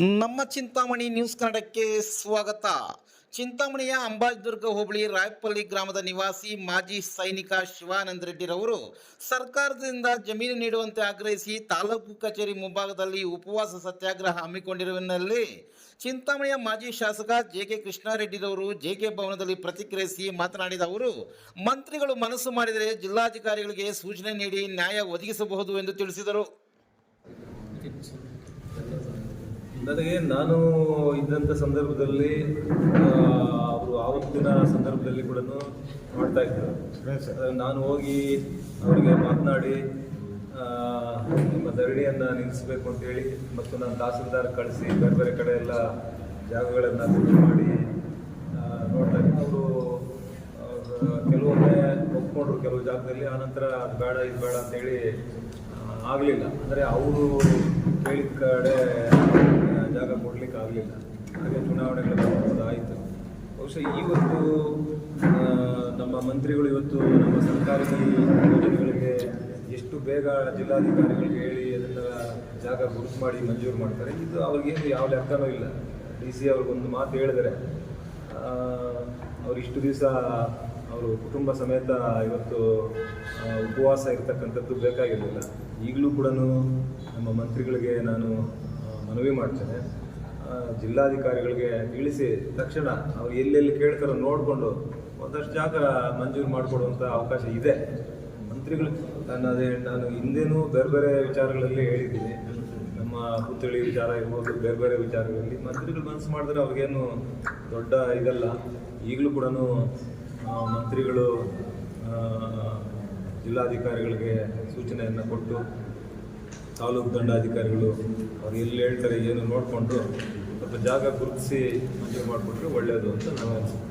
ನಮ್ಮ ಚಿಂತಾಮಣಿ ನ್ಯೂಸ್ ಕನ್ನಡಕ್ಕೆ ಸ್ವಾಗತ. ಚಿಂತಾಮಣಿಯ ಅಂಬಾಜಿದುರ್ಗ ಹೋಬಳಿ ರಾಯಪಲ್ಲಿ ಗ್ರಾಮದ ನಿವಾಸಿ ಮಾಜಿ ಸೈನಿಕ ಶಿವಾನಂದ ರೆಡ್ಡಿರವರು ಸರ್ಕಾರದಿಂದ ಜಮೀನು ನೀಡುವಂತೆ ಆಗ್ರಹಿಸಿ ತಾಲೂಕು ಕಚೇರಿ ಮುಂಭಾಗದಲ್ಲಿ ಉಪವಾಸ ಸತ್ಯಾಗ್ರಹ ಹಮ್ಮಿಕೊಂಡಿರುವಲ್ಲಿ ಚಿಂತಾಮಣಿಯ ಮಾಜಿ ಶಾಸಕ ಜೆ ಕೆ ಕೃಷ್ಣಾರೆಡ್ಡಿರವರು ಜೆ ಕೆ ಭವನದಲ್ಲಿ ಪ್ರತಿಕ್ರಿಯಿಸಿ ಮಾತನಾಡಿದ ಅವರು, ಮಂತ್ರಿಗಳು ಮನಸ್ಸು ಮಾಡಿದರೆ ಜಿಲ್ಲಾಧಿಕಾರಿಗಳಿಗೆ ಸೂಚನೆ ನೀಡಿ ನ್ಯಾಯ ಒದಗಿಸಬಹುದು ಎಂದು ತಿಳಿಸಿದರು. ನನಗೆ ನಾನು ಇದ್ದಂಥ ಸಂದರ್ಭದಲ್ಲಿ ಅವರು ಆವತ್ತಿನ ಸಂದರ್ಭದಲ್ಲಿ ಕೂಡ ಮಾಡ್ತಾ ಇದ್ದರು. ನಾನು ಹೋಗಿ ಅವರಿಗೆ ಮಾತನಾಡಿ ನಿಮ್ಮ ಧರಣಿಯನ್ನು ನಿಲ್ಲಿಸಬೇಕು ಅಂತೇಳಿ ಮತ್ತು ನಾನು ತಹಸೀಲ್ದಾರ್ ಕಳಿಸಿ ಬೇರೆ ಬೇರೆ ಕಡೆ ಎಲ್ಲ ಜಾಗಗಳನ್ನು ಮಾಡಿ ನೋಡ್ತಾ ಇದ್ದೆ. ಅವರು ಕೆಲವೊಮ್ಮೆ ಒಪ್ಕೊಂಡ್ರು ಕೆಲವು ಜಾಗದಲ್ಲಿ ಆನಂತರ ಅದು ಬೇಡ ಇದು ಬೇಡ ಅಂತೇಳಿ ಆಗಲಿಲ್ಲ. ಅಂದರೆ ಅವರು ಕೇಳಿದ ಕಡೆ ಜಾಗ ಕೊಡ್ಲಿಕ್ಕೆ ಆಗಲಿಲ್ಲ. ಹಾಗೆ ಚುನಾವಣೆಗಳು ಆಯಿತು. ಬಹುಶಃ ಇವತ್ತು ನಮ್ಮ ಮಂತ್ರಿಗಳು ಇವತ್ತು ನಮ್ಮ ಸರ್ಕಾರಿ ಯೋಜನೆಗಳಿಗೆ ಎಷ್ಟು ಬೇಗ ಜಿಲ್ಲಾಧಿಕಾರಿಗಳಿಗೆ ಹೇಳಿ ಅದನ್ನು ಜಾಗ ಗುರುತು ಮಾಡಿ ಮಂಜೂರು ಮಾಡ್ತಾರೆ. ಇದು ಅವ್ರಿಗೇನು ಯಾವ ಲೆಕ್ಕನೂ ಇಲ್ಲ. ಡಿ ಸಿ ಅವ್ರಿಗೊಂದು ಮಾತು ಹೇಳಿದರೆ ಅವ್ರು ಇಷ್ಟು ದಿವಸ ಅವರು ಕುಟುಂಬ ಸಮೇತ ಇವತ್ತು ಉಪವಾಸ ಇರತಕ್ಕಂಥದ್ದು ಬೇಕಾಗಿರಲಿಲ್ಲ. ಈಗಲೂ ಕೂಡ ನಮ್ಮ ಮಂತ್ರಿಗಳಿಗೆ ನಾನು ಮನವಿ ಮಾಡ್ತೇನೆ. ಜಿಲ್ಲಾಧಿಕಾರಿಗಳಿಗೆ ತಿಳಿಸಿ ತಕ್ಷಣ ಅವ್ರು ಎಲ್ಲೆಲ್ಲಿ ಕೇಳ್ತಾರೋ ನೋಡಿಕೊಂಡು ಒಂದಷ್ಟು ಜಾಗ ಮಂಜೂರು ಮಾಡಿಕೊಡುವಂಥ ಅವಕಾಶ ಇದೆ. ಮಂತ್ರಿಗಳು ನಾನು ಅದೇ ನಾನು ಹಿಂದೇನೂ ಬೇರೆ ಬೇರೆ ವಿಚಾರಗಳಲ್ಲಿ ಹೇಳಿದ್ದೀನಿ. ನಮ್ಮ ಪುತ್ಥಳಿ ವಿಚಾರ ಇರ್ಬೋದು, ಬೇರೆ ಬೇರೆ ವಿಚಾರಗಳಲ್ಲಿ ಮಂತ್ರಿಗಳು ಮನಸ್ಸು ಮಾಡಿದ್ರೆ ಅವ್ರಿಗೇನು ದೊಡ್ಡ ಇದಲ್ಲ. ಈಗಲೂ ಕೂಡ ಮಂತ್ರಿಗಳು ಜಿಲ್ಲಾಧಿಕಾರಿಗಳಿಗೆ ಸೂಚನೆಯನ್ನು ಕೊಟ್ಟು ತಾಲೂಕು ದಂಡಾಧಿಕಾರಿಗಳು ಅವ್ರು ಎಲ್ಲಿ ಹೇಳ್ತಾರೆ, ಏನು ನೋಡಿಕೊಂಡು ಸ್ವಲ್ಪ ಜಾಗ ಗುರುತಿಸಿ ಮಂಜೂರು ಮಾಡಿಕೊಟ್ರೆ ಒಳ್ಳೆಯದು ಅಂತ ನಾನು ಅನಿಸುತ್ತೆ.